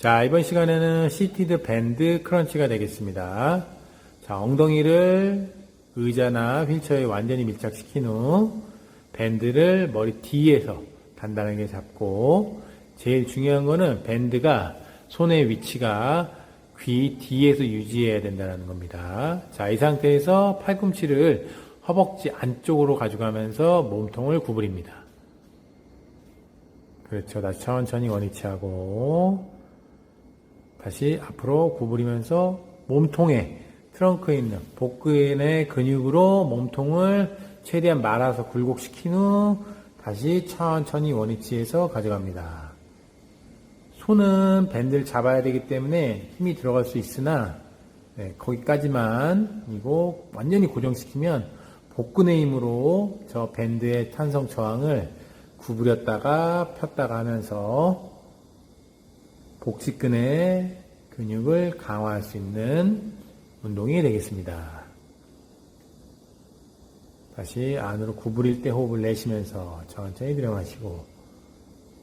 자, 이번 시간에는 시티드 밴드 크런치가 되겠습니다. 자, 엉덩이를 의자나 휠체어에 완전히 밀착시킨 후 밴드를 머리 뒤에서 단단하게 잡고 제일 중요한 거는 밴드가 손의 위치가 귀 뒤에서 유지해야 된다는 겁니다. 자, 이 상태에서 팔꿈치를 허벅지 안쪽으로 가져가면서 몸통을 구부립니다. 그렇죠. 다시 천천히 원위치하고 다시 앞으로 구부리면서 몸통에 트렁크에 있는 복근의 근육으로 몸통을 최대한 말아서 굴곡시킨 후 다시 천천히 원위치해서 가져갑니다. 손은 밴드를 잡아야 되기 때문에 힘이 들어갈 수 있으나 네, 거기까지만 이고 완전히 고정시키면 복근의 힘으로 저 밴드의 탄성 저항을 구부렸다가 폈다가 하면서 복직근의 근육을 강화할 수 있는 운동이 되겠습니다. 다시 안으로 구부릴 때 호흡을 내쉬면서 천천히 들여마시고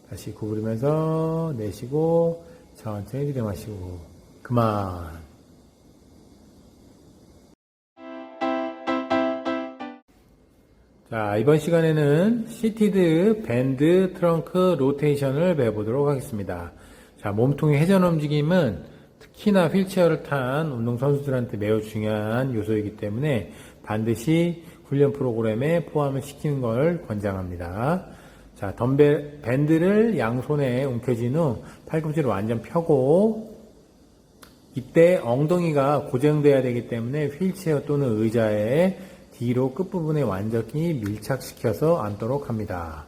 다시 구부리면서 내쉬고 천천히 들여마시고 그만 자, 이번 시간에는 시티드 밴드 트렁크 로테이션을 배워보도록 하겠습니다. 자, 몸통의 회전 움직임은 특히나 휠체어를 탄 운동선수들한테 매우 중요한 요소이기 때문에 반드시 훈련 프로그램에 포함을 시키는 걸 권장합니다. 자, 덤벨, 밴드를 양손에 움켜쥔 후 팔꿈치를 완전 펴고 이때 엉덩이가 고정돼야 되기 때문에 휠체어 또는 의자에 뒤로 끝부분에 완전히 밀착시켜서 앉도록 합니다.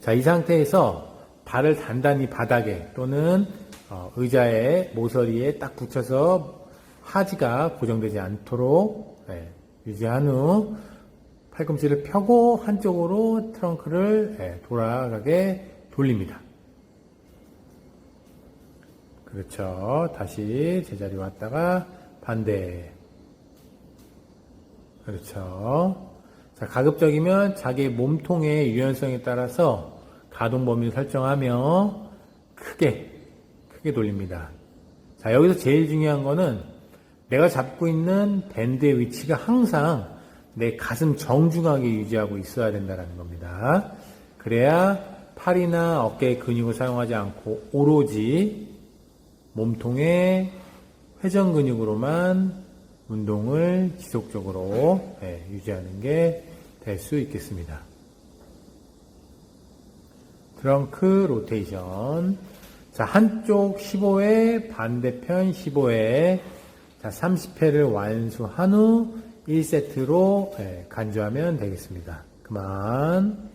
자, 이 상태에서 발을 단단히 바닥에 또는 어, 의자의 모서리에 딱 붙여서 하지가 고정되지 않도록 네, 유지한 후 팔꿈치를 펴고 한쪽으로 트렁크를 네, 돌아가게 돌립니다. 그렇죠. 다시 제자리 왔다가 반대. 그렇죠. 자, 가급적이면 자기 몸통의 유연성에 따라서 가동 범위를 설정하며 크게, 크게 돌립니다. 자, 여기서 제일 중요한 거는 내가 잡고 있는 밴드의 위치가 항상 내 가슴 정중하게 유지하고 있어야 된다는 겁니다. 그래야 팔이나 어깨의 근육을 사용하지 않고 오로지 몸통의 회전 근육으로만 운동을 지속적으로 예, 유지하는 게 될 수 있겠습니다. 트렁크 로테이션. 자, 한쪽 15회, 반대편 15회. 자, 30회를 완수한 후 1세트로 예, 간주하면 되겠습니다. 그만.